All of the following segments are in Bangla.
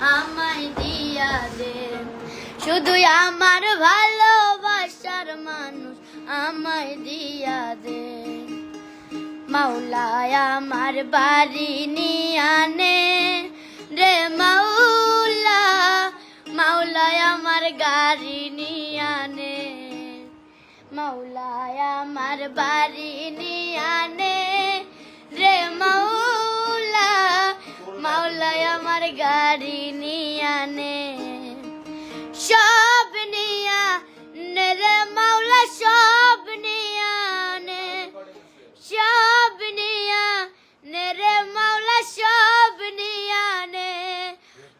আমায় দিয়া দে শুধু আমার ভালোবাসার মানুষ আমায় দিয়া দে মাওলায় আমার বাড়ি নিয়ানে রে মাওলা, মাওলায় আমার গাড়ি নিয়ানে মাওলায় আমার বাড়ি নিয়ানে গাড়ি নিয়ানে সব নিয়া নে রে মাওলা, সব নিয়ানে সব নিয়া নে রে মাওলা, সব নিয়া নে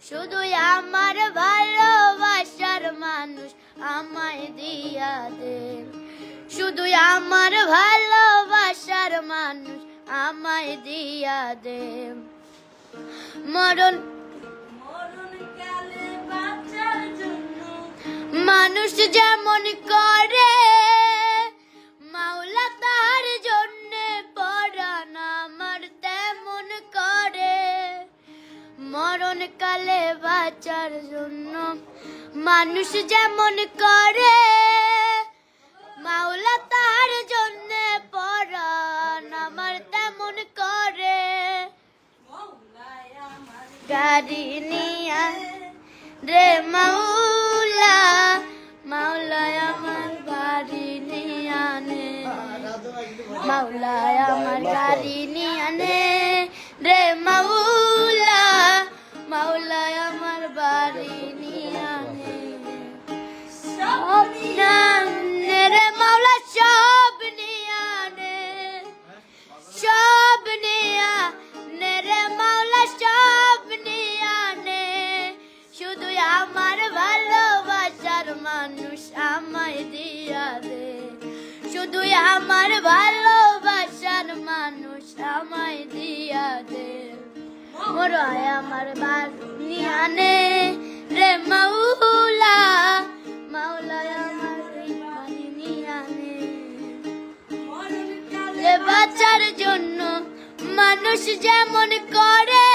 শুধু আমার ভালোবাসার মানুষ আমায় দিয়া দে। শুধু আমার ভালোবাসার মানুষ আমায় দিয়া দে। মরণ মানুষ যেমন করে, মাওলা তার জন্য পরাণ আমার তেমন করে। মরণকালে বাঁচার জন্য মানুষ যেমন করে, মাওলা তার জন্য পরাণ আমার তেমন করে। গাড়ি নিয়া রে মাওলা মাওলায় আমার গাড়ি নিয়ানে মাওলায় আমার গাড়ি নিয়ানে রে মাওলা, মাওলায় আমার বাড়ি নিয়া নে রে মাওলা, সব নিয়া মানুষ আমায় দিয়া দে। শুধু আমার ভালোবাসার মানুষ আমায় দিয়া দে। মোরায় আমার বার নিয়া নে রে মাওলা মাওলা আমার বাড়ি নিয়া নে মরণকালে যে বাঁচার জন্য মানুষ যেমন করে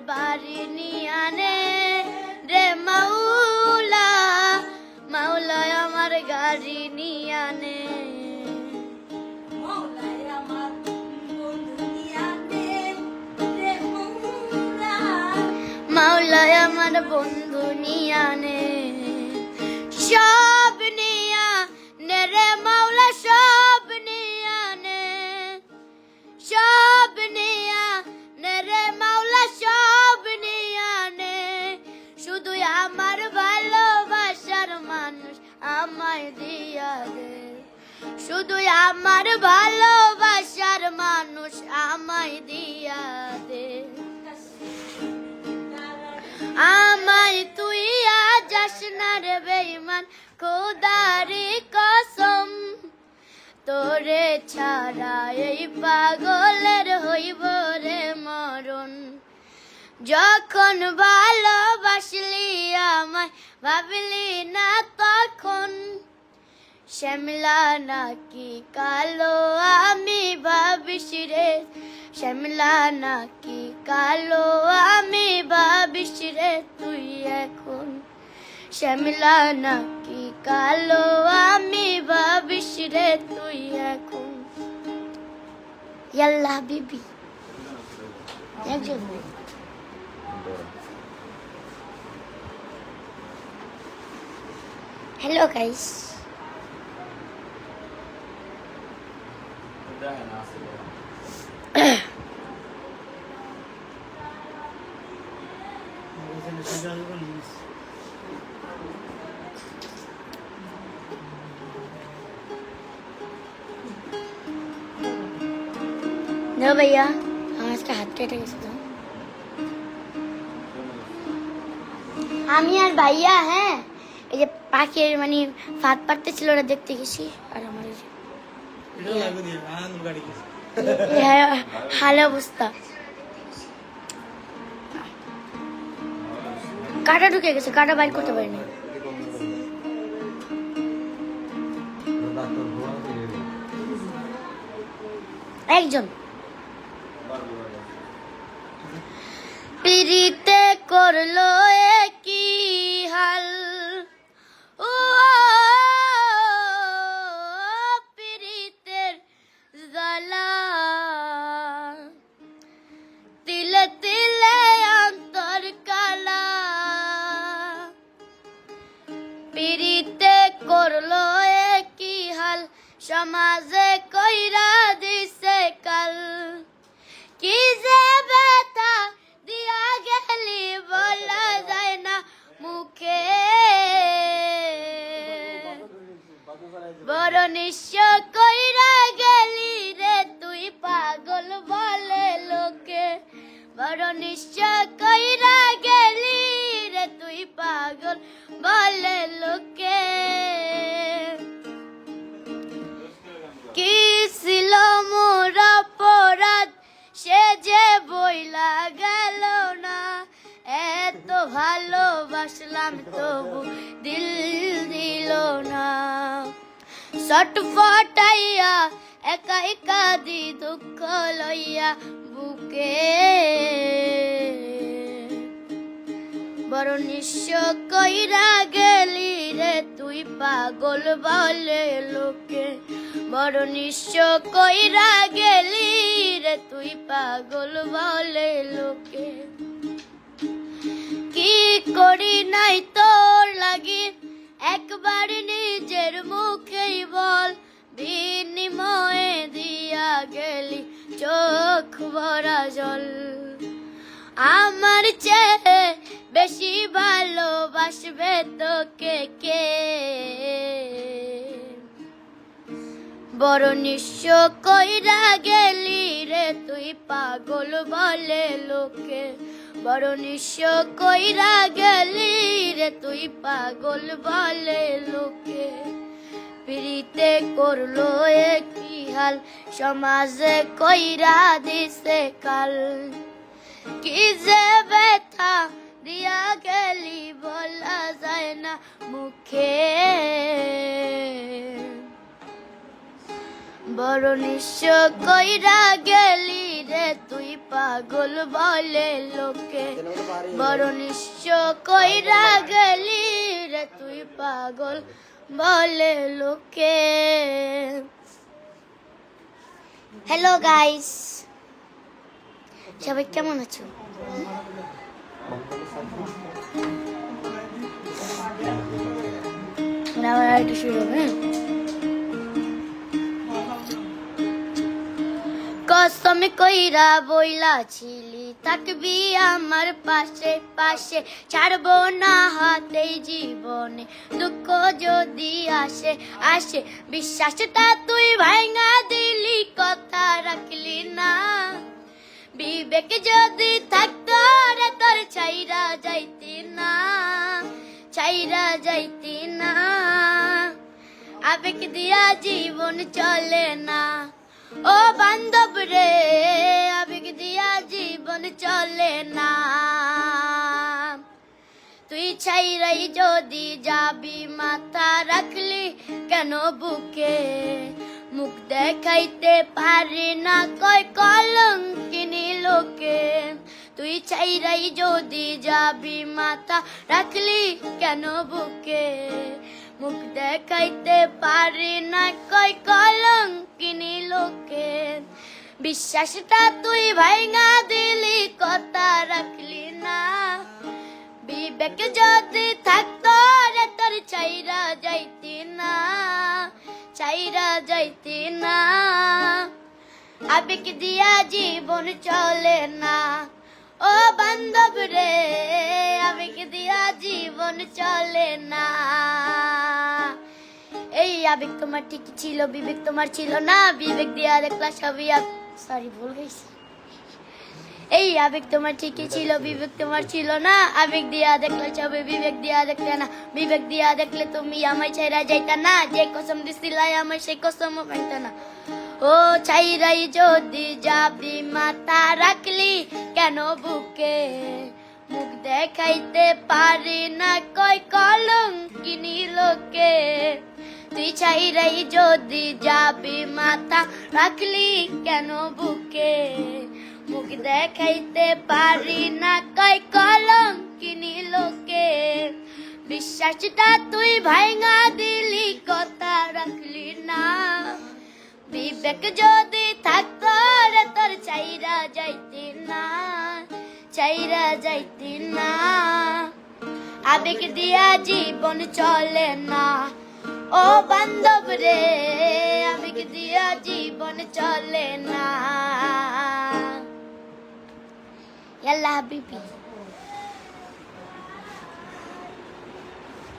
বাড়ি শুধু আমার ভালোবাসার মানুষ আমায় দিয়া দে। আমায় তুই যাস না রে বেইমান খোদারি কসম। তোরে ছাড়া এই পাগলের হইব রে মরণ। যখন ভালোবাসলি আমায়, ভাবলি না তখন। শ্যামলা নাকি কালো? আমি ভাবিস রে। শ্যামলা নাকি কালো? আমি ভাবিস রে। তুই এখন শ্যামলা নাকি কালো? আমি ভাবিস রে। তুই এখন ইয়াল্লা বিবি। একজন হ্যালো গাইস না ভাইয়া আমার আজকে হাত কেটে গেছে তো আমি আর ভাইয়া হ্যাঁ এই যে পাখির মানে ফাঁদ পাড়তে ছিল ওরা দেখতে গেছি আর আমার এই যে হ্যাঁ, হাল অবস্থা। কাটা ঢুকে গেছে কাটা বাইর করতে পারিনি। একজন। পিড়িতে করল কি বলে লোকে। কি ছিল মোর অপরাধ? সে যে বইলা গেল না। এত ভালোবাসলাম তবু দিল দিল না। ছটফটাইয়া একা একা দি দুঃখ লইয়া বুকে। বড় নিঃস্ব কইরা গেলি রে, তুই পাগল বলে লোকে। বড় নিঃস্ব কইরা গেলি রে, তুই পাগল বলে লোকে। কি করি নাই তোর লাগি? একবার নিজের মুখেই বল, বিনিময়ে দিয়া গেলি চোখ ভরা জল। আমার চেয়ে বেশি ভালোবাসবে তোকে কে? বড় নিঃস্ব কইরা গেলি রে, তুই পাগল বলে লোকে। বড় নিঃস্ব কইরা গেলি রে, তুই পাগল বলে লোকে। পিড়িতে করল কি হাল, সমাজে কইরা দিছে কাল। কি যে ব্যথা দিয়া গেলি বলা যায় না মুখে। বড় নিঃস্ব কইরা গেলি রে, তুই পাগল বলে লোকে। বড় নিঃস্ব কইরা গেলি রে, তুই পাগল বলে লোকে। হ্যালো গাইস সবাই কেমন আছো? হ্যাঁ? কসম কইরা বইলা ছিলি, থাকবি আমার পাশে পাশে, ছাড়বো না হাতেই জীবনে, দুঃখ যদি আসে আসে, বিশ্বাসটা তুই ভাঙা দিলি, কথা রাখলি না বিবেক যদি থাকতো রে তোর ছাইরা যাইতি না, ছাইরা যাইতি না। আবেগ দিয়া জীবন চলে না। ও বান্ধব রে, আবেগ দিয়া জীবন চলে না। তুই ছাইরাই যদি যাবি মাথা রাখলি কেন বুকে? মুখ দেখাইতে পারি না, কয় কলঙ্কিনি লোকে। তুই চাইরাই যদি যাবি মাথা রাখলি কেন বুকে? মুখ দেখাইতে পারি না, কয় কলঙ্কিনি লোকে। বিশ্বাসটা তুই ভাইঙা দিলি, কথা রাখলি না। বিবেক যদি থাকতো রে, তোর চাইরা যাইতি না। চাইরা যাইতে না। আবেগ দিয়া জীবন চলে না। ও বান্ধব রে, আবেগ দিয়া জীবন চলে না। এই আবেগ তোমার ঠিক ছিল, বিবেক তোমার ছিল না। বিবেক দিয়া দেখলা সবই সরি ভুল গেছি এই আবেগ তোমার ঠিকই ছিল বিবেক তোমার ছিল না। আবেগ দিয়া দেখলে সবে বিবেক দিয়া দেখলে না। বিবেক দিয়া দেখলে তুমি আমায় ছেড়া যাইতা না। যে কসম দিছিলাই আমায় সেই কসম পাইতা না। ও ছাইরাই যদি যাবি মাথা রাখলি কেন বুকে মুখ দেখাইতে পারি না? কয় কলঙ্কিনি লোকে। তুই চাইরাই যদি যাবি মাথা রাখলি কেন বুকে মুখ দেখাইতে পারি না কয় কলম কিনি লোকে। বিশ্বাসটা তুই ভাইঙা দিলি, কথা রাখলি না। বিবেক যদি থাকতো রে, তোর চাইরা যাইতি না, চাইরা যাইতি না। আবেগ দিয়া জীবন চলে না। ও বান্ধব রে, আবেগ দিয়া জীবন চলে না। ইয়াল্লা হাবিবি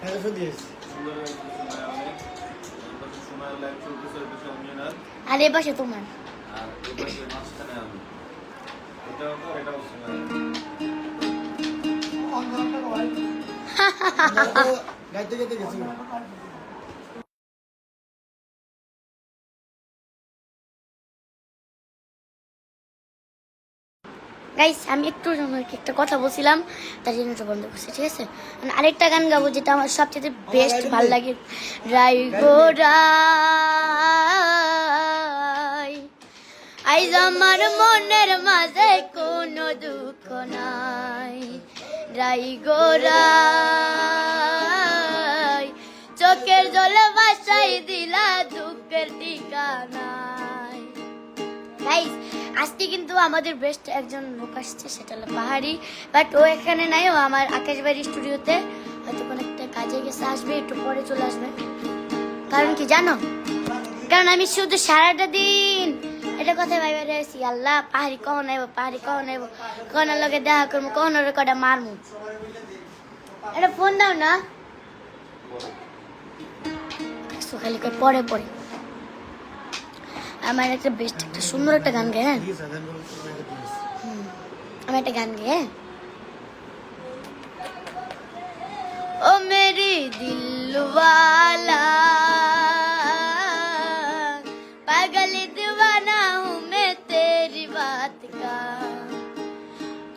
হ্যাঁ আর এ পাশে তোমার গাইতে গাইতে গেছি গাইস আমি একটু একটা কথা বলছিলাম তার জন্য বন্ধ করছি ঠিক আছে? মানে আরেকটা গান গাবো যেটা আমার সবচেয়ে বেস্ট ভালো লাগে। রাই গো রাই আইজ আমার মনের মাঝে কোনো দুঃখ নাই। রাই গো রাই চোখের জলে বাসাই দিলা দুঃখের ঠিকানায়। গাইস আজকে কিন্তু আমাদের বেস্ট একজন লোক আসছে, সেটা হলো পাহাড়ি। বাট ও এখানে নাই, ও আমার আকাশবাড়ি স্টুডিওতে হয়তো কোনো একটা কাজে গেছে, আসবে, একটু পরে চলে আসবে। কারণ কি জানো? কারণ আমি শুধু সারাটা দিন এটা কথা ভাইবে রয়েছি, আল্লাহ, পাহাড়ি কখন আইব, পাহাড়ি কখন আইব? কখন লোকে দেখা করব, কখন ওর কটা মারমু? এটা ফোন দাও না। পরে পরে। আমার একটা বেস্ট একটা সুন্দর একটা গান গায় হ্যাঁ প্লিজ আদান করুন প্লিজ আমি একটা গান গেয়ে হ্যাঁ? ও মেরি দিলওয়ালা पागल दीवाना हूँ मैं तेरी बात का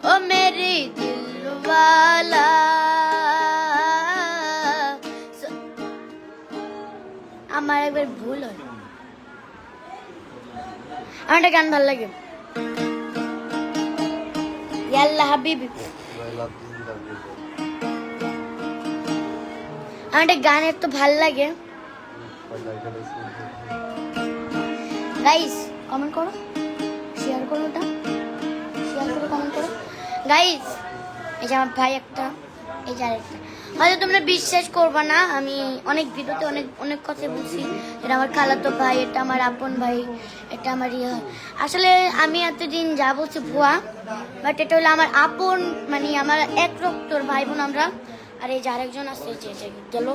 ओ मेरी दिलवाला स- আমার একবার ভুল হয় আমার একটা গান ভালো লাগে। ইয়াল্লা হাবিবি। আমার একটা গান একটু ভালো লাগে। গাইস কমেন্ট করো। শেয়ার করো ওটা। শেয়ার করো কমেন্ট করো। গাইস এই যে আমার ভাই একটা, এই যে আরেকটা। হয়তো তোমরা বিশ্বাস করবে না, আমি অনেক ভিডিওতে অনেক অনেক কথা বলছি। এটা আমার খালাতো ভাই, এটা আমার আপন ভাই, এটা আমার ইয়ে। আসলে আমি এতদিন যা বলছি ভুয়া বাট এটা হলো আমার আপন মানে আমার এক রক্তর ভাই বোন আমরা, আর এই যে আরেকজন আছে যে গেল।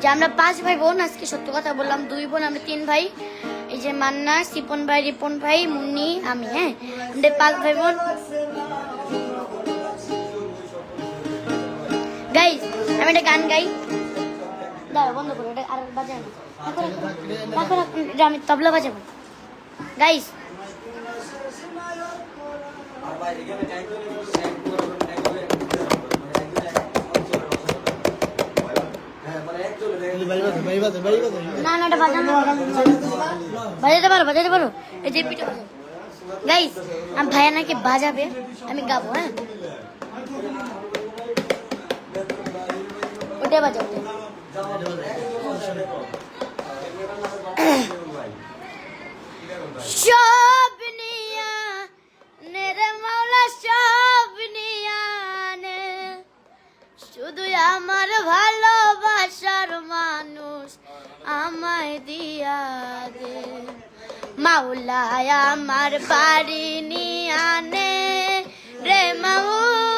যে আমরা পাঁচ ভাই বোন আজকে সত্য কথা বললাম, দুই বোন, আমরা তিন ভাই। এই যে মান্না সিপন ভাই, রিপন ভাই, মুন্নি, আমি হ্যাঁ? আমাদের পাঁচ ভাই বোন গাইস আমি একটা গান গাই। দাঁড়া বন্ধ করো, এটা আর বাজায় না। আমি তবলা বাজাবো। বাজে না না, এটা বাজানো বাজাতে পারো বাজাতে পারো। এই পিঠে গাইস আমি ভাইয়া নাকি বাজাবে, আমি গাবো হ্যাঁ? নিয়া নেরে মাওলা সব নিয়া নে আমার ভালোবাসার মানুষ আমায় দিয়া দে। মাওলায় আমার বাড়ি নিয়ানে রে মাওলা। মাওলায় আমার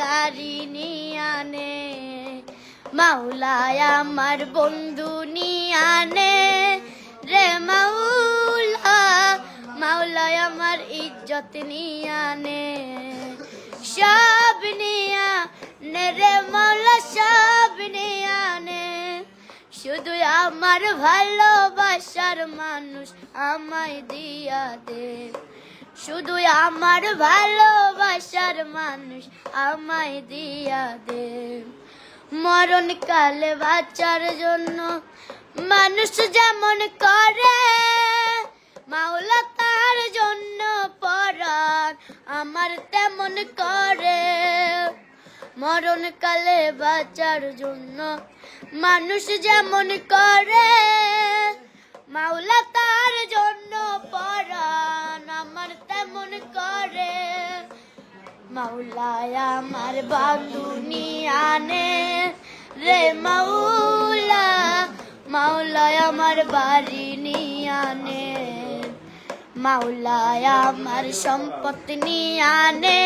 গাড়ি নিয়ানে মাওলায় আমার বন্ধু নিয়ানে রে মাওলা, মাওলায় আমার ইজ্জত নিয়ানে সব নিয়া নে রে মাওলা, সব নিয়া নে শুধু আমার ভালোবাসার মানুষ আমায় দিয়া দে। শুধু আমার ভালোবাসার মানুষ আমায় দিয়া দে। মরণকালে বাঁচার জন্য মানুষ যেমন করে, মাওলা তার জন্য পরাণ আমার তেমন করে। মরণকালে বাঁচার জন্য মানুষ যেমন করে, মাওলা তার জন্য মাওলায় আমার বাঁধুনি আনে রে মাওলা, মাওলায় আমার বাড়ি নিয়ে আনে। মাওলায় আমার সম্পদ নিয়ে আনে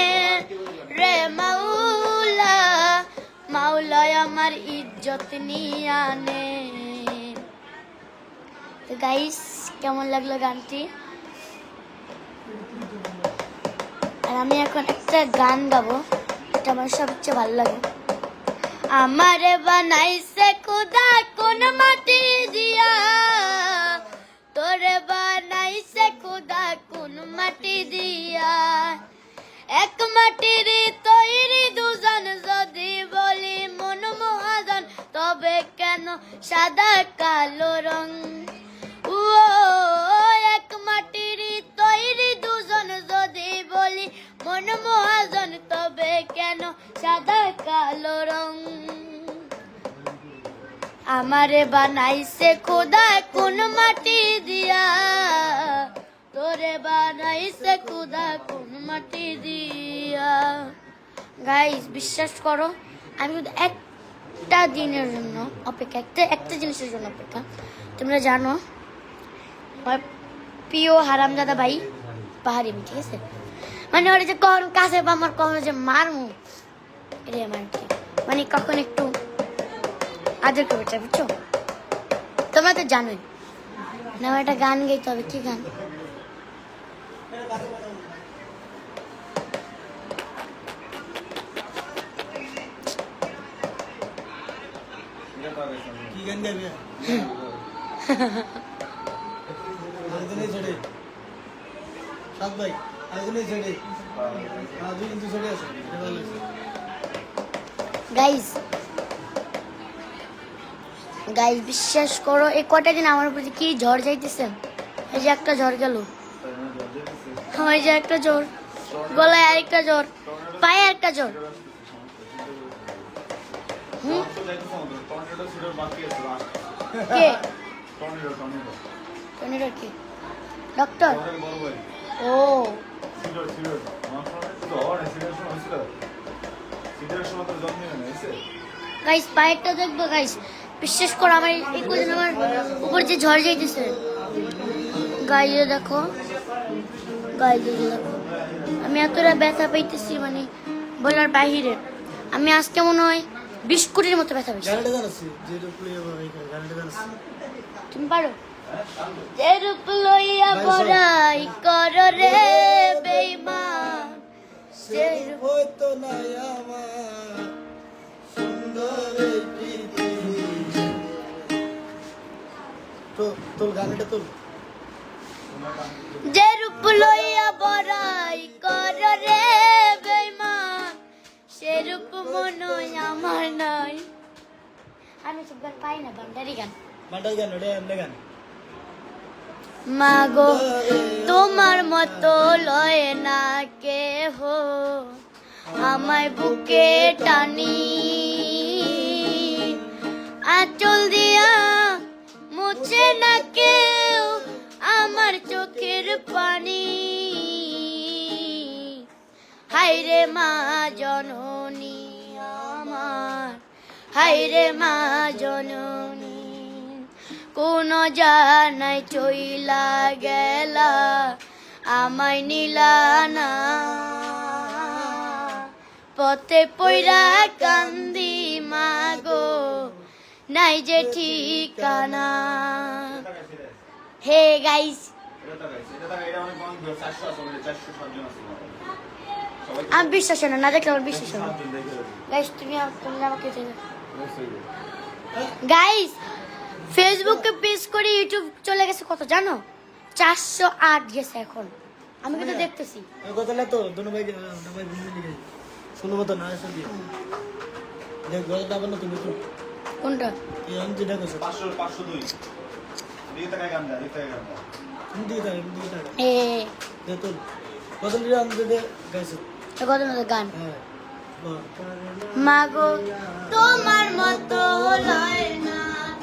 রে মাওলা, মাওলায় আমার ইজ্জত নিয়ে আনে। তো গাইস কেমন লাগল গানটি? আর আমি এখন একটা গান গাবো, এটা আমার সবচেয়ে ভালো লাগে। আমারে বানাইছে খুদা কোন মাটি দিয়া, তোরে বানাইছে খুদা কোন মাটি দিয়া। এক মাটির তৈরি দুজন যদি বলি মন মহাজন তবে কেন সাদা কালো রং? কালো রং। আমারে বানাইছে খোদা কোন মাটি দিয়া। তোরে বানাইছে খোদা কোন মাটি দিয়া। গাইস বিশ্বাস করো, আমি শুধু একটা দিনের জন্য অপেক্ষা, একটা একটা জিনিসের জন্য অপেক্ষা। তোমরা জানো, আমার প্রিয় হারামজাদা ভাই পাহাড়ি, ঠিক আছে? মানে ওরা যে কখন কাছে বা আমার কখন যে মারমু। এটাই আমার আর কি। মানে কখন একটু আদর করে চাই বুঝছ? তোমরা তো জানোই। না আমার একটা গান গাইতে হবে কি গান? এটা তো আগে শুনি। কি গান গাইবে? আরেকজনই ছেড়ে। সাত ভাই আরেকজনই ছেড়ে। আর দুই কিন্তু ছেড়ে আছে। এটা ভালো হয়েছে। গাইজ গাইজ বিশ্বাস করো, এই কটা দিন আমার প্রতি কি ঝড় যাইতেছে? এই যে একটা ঝড় গেল। আমার যে একটা জ্বর গলায় আরেকটা জ্বর পায়ে একটা জ্বর ডক্টর? ও। গাইস পায়েরটা দেখব গাইস বিশ্বাস করো আমার এই কদিন আমার উপর যে ঝড় যাইতেছে। গাইয়ে দেখো। গাইয়ে দেখো। আমি এতটা ব্যথা পাইতেছি মানে বলার বাহিরে। আমি আজকে মনে হয় বিশ কোটির মতো ব্যথা জানাচ্ছি তুমি পারো? যে রূপ লইয়া বড়াই কর রে বেইমান। সে রূপ হয়তো নাই আমার সুন্দর এই পৃথিবী তো তোর গানটা তোর যে রূপ লইয়া বড়াই কর রে বেইমান সে রূপ মনই আমার নাই। আমি সব গান পাই না বান্ডারি গান। মাটার গান ওটা এমনি গান। মাগো, তোমার মতো লয় না কে হো আমায় বুকে টানি। আঁচল দিয়া মুছে না কেউ আমার চোখের পানি। হাইরে মা জননী আমার হাইরে মা জননী। কোন জানাই চইলা গেলা আমায় নিলা না। পথে পইরা কান্দি মাগো নাই যে ঠিকানা। Hey guys. এটা তো গাইছে এটা তো এটা অনেক কম 400 আছে 400 সাতজন আছে সবাই আমি বিশ্বাস না না দেখলে আমার বিশ্বাস না। গাইস তুমি তুমি আমাকে গাইস ফেসবুকে পেজ করে ইউটিউব চলে গেছে কত জানো? চারশো আট গেছে এখন। আমি কিন্তু দেখতেছি। তো কোনটা? এ। গান মাগো তোমার মতো লয় না।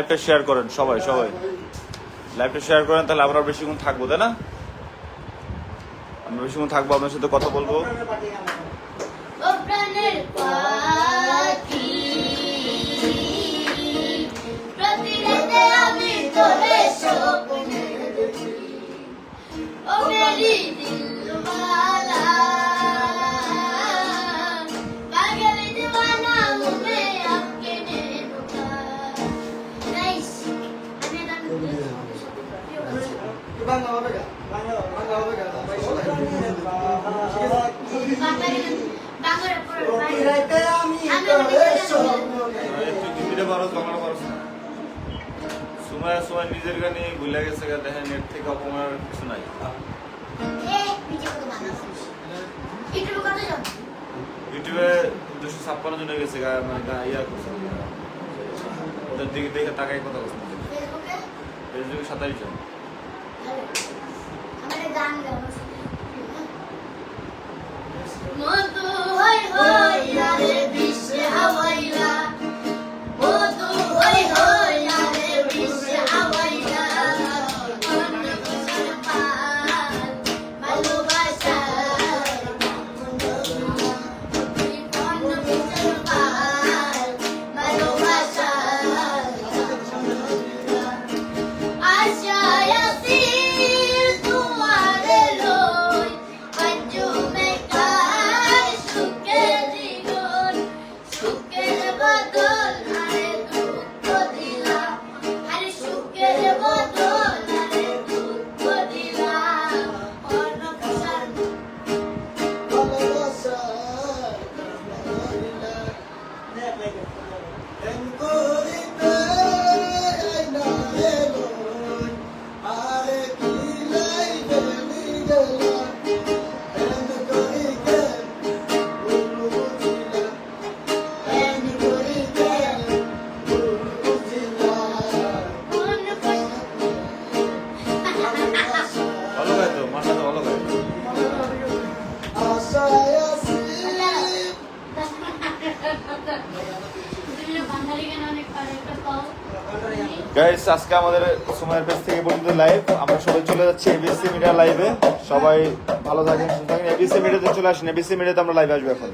লাইভটা শেয়ার করেন সবাই সবাই। লাইভটা শেয়ার করেন তাহলে আমরা বেশিক্ষণ থাকব তাই না? আমরা বেশিক্ষণ থাকব আপনার সাথে কথা বলব। Oh, সময় সময় নিজের গানে ভুলে গেছে গা দেখেন নেট থেকে অপমানের কিছু নাই ইউটিউবে দুশো ছাপ্পান্ন জন হয়ে গেছে গা মানে গা ইয়া করছে। ওদের দিকে দেখে তাকাই কথা বলছে। ফেসবুকে সাতাশ জন। গান গাও মধু হই হই রে বিশ্বে হাওয়াইলা মধু হই হই আজকে আমাদের সময়ের পেজ থেকে পর্যন্ত লাইভ আমরা সবাই চলে যাচ্ছি এবিসি মিডিয়া লাইভে সবাই ভালো থাকেন এবিসি মিডিয়াতে চলে আসেন। এবিসি মিডিয়াতে আমরা লাইভে আসব এখন।